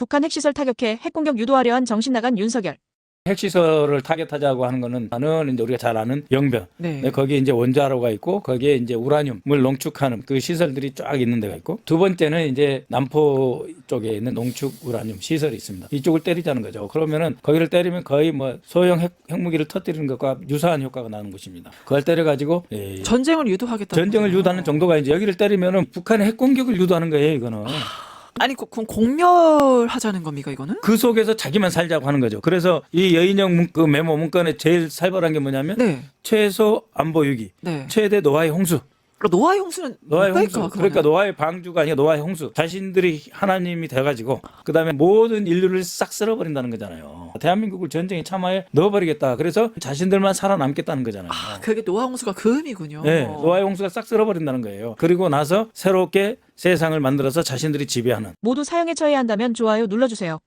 북한 핵시설 타격해 핵공격 유도하려 한 정신 나간 윤석열. 핵시설을 타겟하자고 하는 거는 하나는 이제 우리가 잘 아는 영변. 네. 네, 거기에 이제 원자로가 있고 거기에 이제 우라늄을 농축하는 그 시설들이 쫙 있는 데가 있고 두 번째는 이제 남포 쪽에 있는 농축 우라늄 시설이 있습니다. 이쪽을 때리자는 거죠. 그러면은 거기를 때리면 거의 뭐 소형 핵, 핵무기를 터뜨리는 것과 유사한 효과가 나는 것입니다. 그걸 때려 가지고 예, 전쟁을 유도하겠다. 전쟁을 유도하는 정도가 이제 여기를 때리면은 북한의 핵 공격을 유도하는 거예요. 이거는. 아니 그- 그럼 공멸하자는 겁니까 이거는? 그 속에서 자기만 살자고 하는 거죠. 그래서 이 여인형 문, 그 메모 문건에 제일 살벌한 게 뭐냐면 네. 최소 안보 위기, 네. 최대 노아의 홍수. 그럼 노아 형수는 노아의 홍수. 그러니까 그러면? 노아의 방주가 아니라 노아의 홍수. 자신들이 하나님이 돼가지고 그다음에 모든 인류를 싹 쓸어버린다는 거잖아요. 대한민국을 전쟁에 참아에 넣어버리겠다. 그래서 자신들만 살아남겠다는 거잖아요. 그게 노아 홍수가 그 의미군요. 네, 노아의 홍수가 싹 쓸어버린다는 거예요. 그리고 나서 새롭게 세상을 만들어서 자신들이 지배하는. 모두 사형에 처해야 한다면 좋아요 눌러주세요.